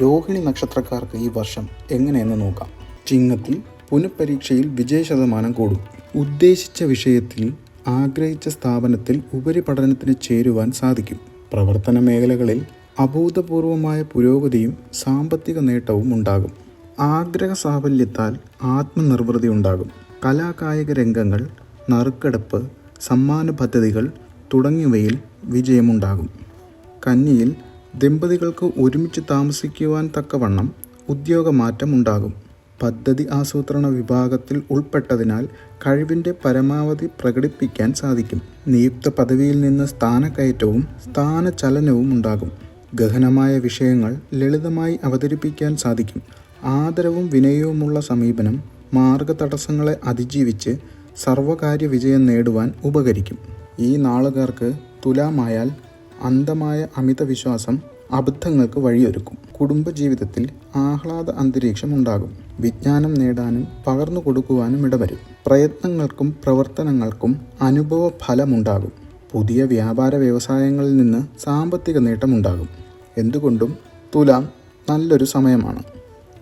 രോഹിണി നക്ഷത്രക്കാർക്ക് ഈ വർഷം എങ്ങനെയെന്ന് നോക്കാം. ചിങ്ങത്തിൽ പുനഃപരീക്ഷയിൽ വിജയ ശതമാനം കൂടും. ഉദ്ദേശിച്ച വിഷയത്തിൽ ആഗ്രഹിച്ച സ്ഥാപനത്തിൽ ഉപരിപഠനത്തിന് ചേരുവാൻ സാധിക്കും. പ്രവർത്തന മേഖലകളിൽ അഭൂതപൂർവമായ പുരോഗതിയും സാമ്പത്തിക നേട്ടവും ഉണ്ടാകും. ആഗ്രഹ സാഫല്യത്താൽ ആത്മനിർവൃതി ഉണ്ടാകും. കലാകായിക രംഗങ്ങൾ നറുക്കെടുപ്പ് സമ്മാന പദ്ധതികൾ തുടങ്ങിയവയിൽ വിജയമുണ്ടാകും. കന്നിയിൽ ദമ്പതികൾക്ക് ഒരുമിച്ച് താമസിക്കുവാൻ തക്കവണ്ണം ഉദ്യോഗമാറ്റം ഉണ്ടാകും പദ്ധതി ആസൂത്രണ വിഭാഗത്തിൽ ഉൾപ്പെട്ടതിനാൽ കഴിവിന്റെ പരമാവധി പ്രകടിപ്പിക്കാൻ സാധിക്കും. നിയുക്ത പദവിയിൽ നിന്ന് സ്ഥാനക്കയറ്റവും സ്ഥാനചലനവും ഉണ്ടാകും. ഗഹനമായ വിഷയങ്ങൾ ലളിതമായി അവതരിപ്പിക്കാൻ സാധിക്കും. ആദരവും വിനയവുമുള്ള സമീപനം മാർഗതടസ്സങ്ങളെ അതിജീവിച്ച് സർവകാര്യ വിജയം നേടുവാൻ ഉപകരിക്കും. ഈ നാളുകാർക്ക് തുലാമായാൽ അന്ധമായ അമിത വിശ്വാസം അബദ്ധങ്ങൾക്ക് വഴിയൊരുക്കും. കുടുംബ ജീവിതത്തിൽ ആഹ്ലാദ അന്തരീക്ഷം ഉണ്ടാകും വിജ്ഞാനം നേടാനും പകർന്നു കൊടുക്കുവാനും ഇടവരും. പ്രയത്നങ്ങൾക്കും പ്രവർത്തനങ്ങൾക്കും അനുഭവ ഫലമുണ്ടാകും പുതിയ വ്യാപാര വ്യവസായങ്ങളിൽ നിന്ന് സാമ്പത്തിക നേട്ടമുണ്ടാകും. എന്തുകൊണ്ടും തുലാം നല്ലൊരു സമയമാണ്.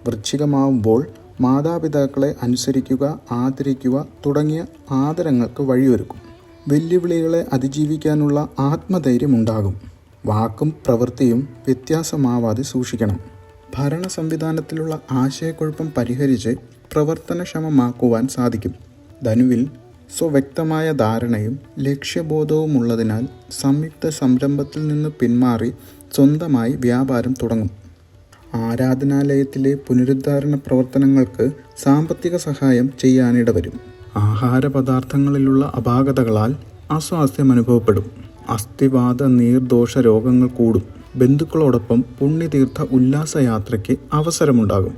വൃശ്ചികമാവുമ്പോൾ മാതാപിതാക്കളെ അനുസരിക്കുക ആദരിക്കുക തുടങ്ങിയ ആദരങ്ങൾക്ക് വഴിയൊരുക്കും. വെല്ലുവിളികളെ അതിജീവിക്കാനുള്ള ആത്മധൈര്യമുണ്ടാകും. വാക്കും പ്രവൃത്തിയും വ്യത്യാസമാവാതെ സൂക്ഷിക്കണം. ഭരണ സംവിധാനത്തിലുള്ള ആശയക്കുഴപ്പം പരിഹരിച്ച് പ്രവർത്തനക്ഷമമാക്കുവാൻ സാധിക്കും. ധനുവിൽ സ്വവ്യക്തമായ ധാരണയും ലക്ഷ്യബോധവുമുള്ളതിനാൽ സംയുക്ത സംരംഭത്തിൽ നിന്ന് പിന്മാറി സ്വന്തമായി വ്യാപാരം തുടങ്ങും. ആരാധനാലയത്തിലെ പുനരുദ്ധാരണ പ്രവർത്തനങ്ങൾക്ക് സാമ്പത്തിക സഹായം ചെയ്യാനിടവരും. ആഹാര പദാർത്ഥങ്ങളിലുള്ള അപാകതകളാൽ അസ്വാസ്ഥ്യം അനുഭവപ്പെടും അസ്ഥിവാത നീർദോഷ രോഗങ്ങൾ കൂടും. ബന്ധുക്കളോടൊപ്പം പുണ്യതീർത്ഥ ഉല്ലാസയാത്രയ്ക്ക് അവസരമുണ്ടാകും.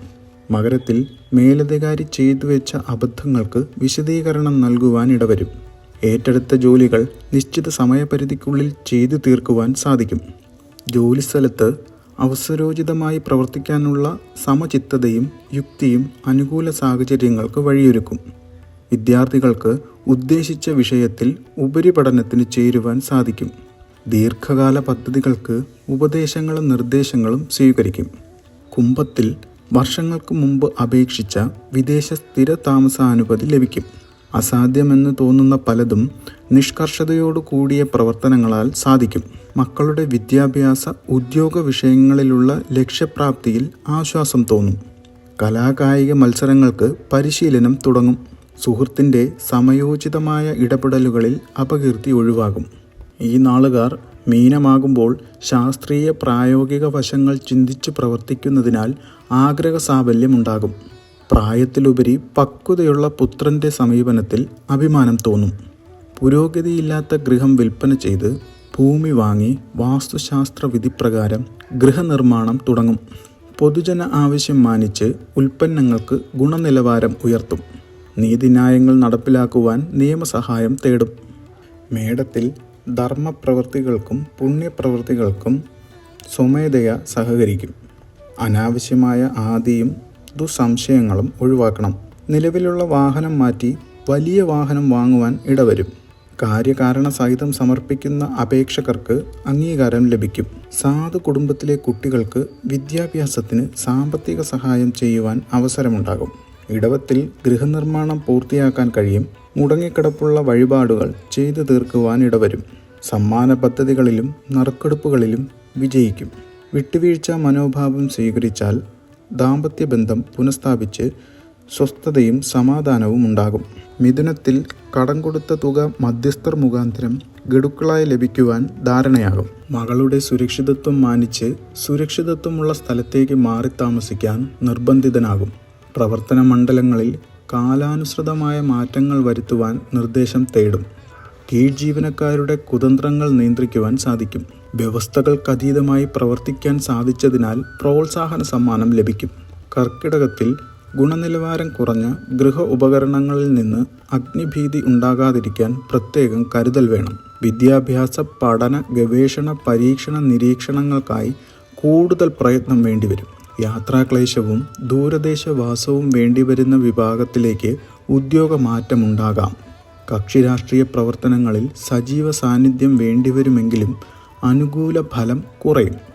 മകരത്തിൽ മേലധികാരി ചെയ്തു വെച്ച അബദ്ധങ്ങൾക്ക് വിശദീകരണം നൽകുവാൻ ഇടവരും. ഏറ്റെടുത്ത ജോലികൾ നിശ്ചിത സമയപരിധിക്കുള്ളിൽ ചെയ്തു തീർക്കുവാൻ സാധിക്കും. ജോലിസ്ഥലത്ത് അവസരോചിതമായി പ്രവർത്തിക്കാനുള്ള സമചിത്തതയും യുക്തിയും അനുകൂല സാഹചര്യങ്ങൾക്ക് വഴിയൊരുക്കും. വിദ്യാർത്ഥികൾക്ക് ഉദ്ദേശിച്ച വിഷയത്തിൽ ഉപരിപഠനത്തിന് ചേരുവാൻ സാധിക്കും. ദീർഘകാല പദ്ധതികൾക്ക് ഉപദേശങ്ങളും നിർദ്ദേശങ്ങളും സ്വീകരിക്കും. കുംഭത്തിൽ വർഷങ്ങൾക്ക് മുമ്പ് അപേക്ഷിച്ച വിദേശ സ്ഥിര താമസാനുമതി ലഭിക്കും. അസാധ്യമെന്ന് തോന്നുന്ന പലതും നിഷ്കർഷതയോടു കൂടിയ പ്രവർത്തനങ്ങളാൽ സാധിക്കും. മക്കളുടെ വിദ്യാഭ്യാസ ഉദ്യോഗ വിഷയങ്ങളിലുള്ള ലക്ഷ്യപ്രാപ്തിയിൽ ആശ്വാസം തോന്നും. കലാകായിക മത്സരങ്ങൾക്ക് പരിശീലനം തുടങ്ങും. സുഹൃത്തിന്റെ സമയോചിതമായ ഇടപെടലുകളിൽ അപകീർത്തി ഒഴിവാകും. ഈ നാളുകാർ മീനമാകുമ്പോൾ ശാസ്ത്രീയ പ്രായോഗിക വശങ്ങൾ ചിന്തിച്ച് പ്രവർത്തിക്കുന്നതിനാൽ ആഗ്രഹ സാഫല്യമുണ്ടാകും പ്രായത്തിലുപരി പക്വതയുള്ള പുത്രന്റെ സമീപനത്തിൽ അഭിമാനം തോന്നും. പുരോഗതിയില്ലാത്ത ഗൃഹം വിൽപ്പന ചെയ്ത് ഭൂമി വാങ്ങി വാസ്തുശാസ്ത്ര വിധിപ്രകാരം ഗൃഹനിർമ്മാണം തുടങ്ങും. പൊതുജന ആവശ്യം മാനിച്ച് ഉൽപ്പന്നങ്ങൾക്ക് ഗുണനിലവാരം ഉയർത്തും. നീതിന്യായങ്ങൾ നടപ്പിലാക്കുവാൻ നിയമസഹായം തേടും. മേടത്തിൽ ധർമ്മപ്രവൃത്തികൾക്കും പുണ്യപ്രവൃത്തികൾക്കും സ്വമേധയ സഹകരിക്കും. അനാവശ്യമായ ആദിയും ദുസംശയങ്ങളും ഒഴിവാക്കണം. നിലവിലുള്ള വാഹനം മാറ്റി വലിയ വാഹനം വാങ്ങുവാൻ ഇടവരും. കാര്യകാരണ സഹിതം സമർപ്പിക്കുന്ന അപേക്ഷകർക്ക് അംഗീകാരം ലഭിക്കും. സാധു കുടുംബത്തിലെ കുട്ടികൾക്ക് വിദ്യാഭ്യാസത്തിന് സാമ്പത്തിക സഹായം ചെയ്യുവാൻ അവസരമുണ്ടാകും. ഇടവത്തിൽ ഗൃഹനിർമ്മാണം പൂർത്തിയാക്കാൻ കഴിയും. മുടങ്ങിക്കിടപ്പുള്ള വഴിപാടുകൾ ചെയ്തു തീർക്കുവാൻ ഇടവരും. സമ്മാന പദ്ധതികളിലും നറുക്കെടുപ്പുകളിലും വിജയിക്കും. വിട്ടുവീഴ്ച മനോഭാവം സ്വീകരിച്ചാൽ ദാമ്പത്യ ബന്ധം പുനഃസ്ഥാപിച്ച് സ്വസ്ഥതയും സമാധാനവും ഉണ്ടാകും. മിഥുനത്തിൽ കടം കൊടുത്ത തുക മധ്യസ്ഥർ മുഖാന്തരം ഗഡുക്കളായി ലഭിക്കുവാൻ ധാരണയാകും. മകളുടെ സുരക്ഷിതത്വം മാനിച്ച് സുരക്ഷിതത്വമുള്ള സ്ഥലത്തേക്ക് മാറി താമസിക്കാൻ നിർബന്ധിതനാകും. പ്രവർത്തന മണ്ഡലങ്ങളിൽ കാലാനുസൃതമായ മാറ്റങ്ങൾ വരുത്തുവാൻ നിർദ്ദേശം തേടും. കീഴ് ജീവനക്കാരുടെ കുതന്ത്രങ്ങൾ നിയന്ത്രിക്കുവാൻ സാധിക്കും. വ്യവസ്ഥകൾക്കതീതമായി പ്രവർത്തിക്കാൻ സാധിച്ചതിനാൽ പ്രോത്സാഹന സമ്മാനം ലഭിക്കും. കർക്കിടകത്തിൽ ഗുണനിലവാരം കുറഞ്ഞ ഗൃഹ ഉപകരണങ്ങളിൽ നിന്ന് അഗ്നിഭീതി ഉണ്ടാകാതിരിക്കാൻ പ്രത്യേകം കരുതൽ വേണം. വിദ്യാഭ്യാസ പഠന ഗവേഷണ പരീക്ഷണ നിരീക്ഷണങ്ങൾക്കായി കൂടുതൽ പ്രയത്നം വേണ്ടിവരും. യാത്രാക്ലേശവും ദൂരദേശവാസവും വേണ്ടിവരുന്ന വിഭാഗത്തിലേക്ക് ഉദ്യോഗമാറ്റമുണ്ടാകാം. കക്ഷിരാഷ്ട്രീയ പ്രവർത്തനങ്ങളിൽ സജീവ സാന്നിധ്യം വേണ്ടിവരുമെങ്കിലും അനുകൂല ഫലം കുറയും.